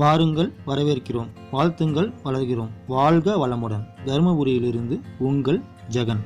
வாருங்கள் வரவேற்கிறோம். வாழ்த்துங்கள் வளர்கிறோம். வாழ்க வளமுடன். தருமபுரியிலிருந்து உங்கள் ஜெகன்.